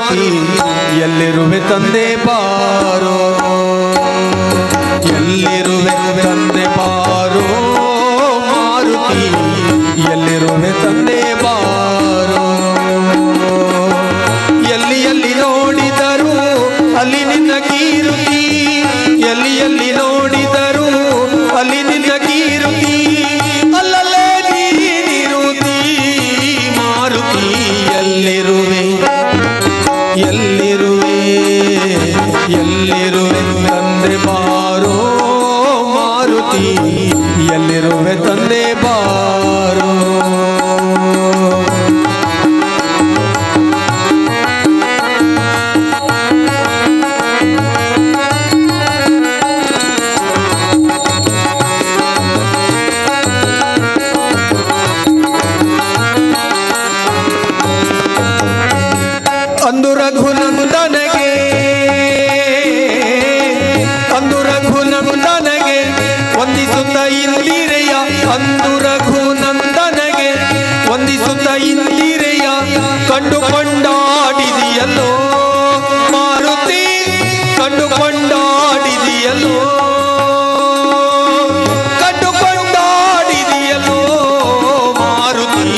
ಮಾರುತಿ ಎಲ್ಲಿರುವೆ ತಂದೆ ಪಾರೋ? ಎಲ್ಲಿರುವೆ ತಂದೆ ಪಾರೋ ಮಾರುತಿ? ಎಲ್ಲಿರುವೆ ತಂದೆ ವಂದಿಸುತ್ತ ಇಂದಿರೆಯ ಅಂದು ರಘುನಂದನಗೆ ವಂದಿಸುತ್ತ ಇಂದಿರೆಯ ಕಂಡುಕೊಂಡಾಡಿದೆಯಲ್ಲೋ ಮಾರುತಿ, ಕಂಡುಕೊಂಡಾಡಿದೆಯಲ್ಲೋ ಕಂಡುಕೊಂಡಾಡಿದೆಯಲ್ಲೋ ಮಾರುತಿ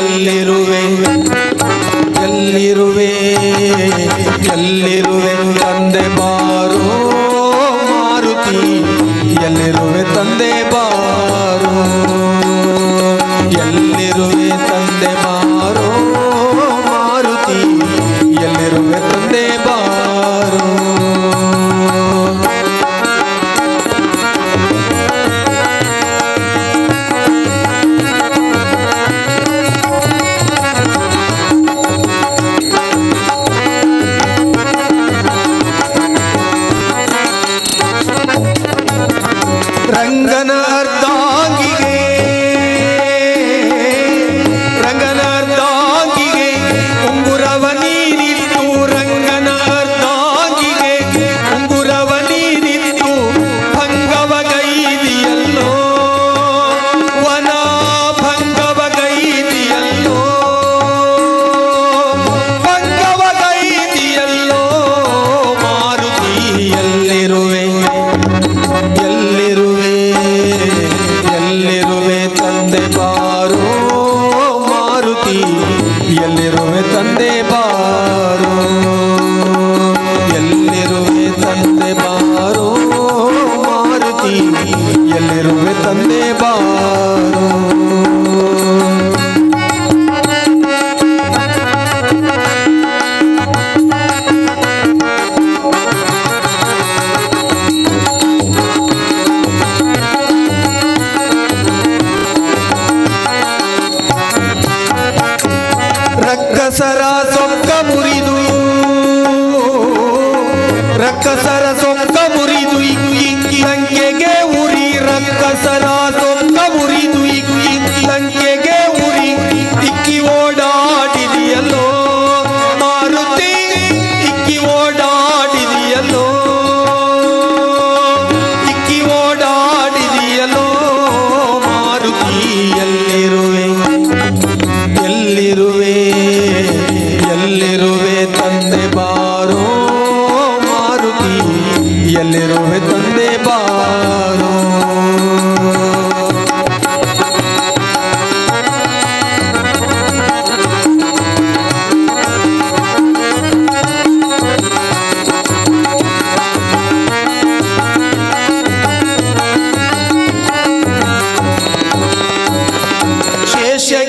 ಎಲ್ಲಿರುವೆ ಎಲ್ಲಿರುವೆ ಎಲ್ಲಿರುವೆ ತಂದೆ ಬಾರೋ ಎಲ್ಲಿರುವೆ ತಂದೆ ಬಾರೋ ಮಾರುತಿ ಎಲ್ಲಿರುವೆ ತಂದೆ ಬಾರೋ? ಎಲ್ಲಿರುವೆ ತಂದೆ ಬಾರೋ ಮಾರುತಿ ಎಲ್ಲಿರುವೆ ತಂದೆ ಬಾರೋ? ಕಸರ ಸೊಕ್ಕ ಮುರಿದು ಇಂಗಿ ಲಂಕೆಗೆ ಉರಿ. ರಕ್ಕಸರ ಸೊಕ್ಕ ಮುರಿದು ಇಂಗಿ ಲಂಕೆಗೆ ಉರಿ. ಇಕ್ಕಿ ಓಡಾಡಿದೆಯಲ್ಲೋ ಮಾರುತಿ ಇಕ್ಕಿ ಓಡಾಡಿದೆಯಲ್ಲೋ ಇಕ್ಕಿ ಓಡಾಡಿದೆಯಲ್ಲೋ ಮಾರುತಿ ಎಲ್ಲಿರುವೆ ಎಲ್ಲಿರುವೆ ಎಲ್ಲಿರುವೆ ತಂದೆ ಬಾ. ಕಲ್ ರೋಹ ತಂದೆ ಬಾರೋ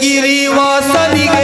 ಗಿರಿ ವಾಸನಿಗೆ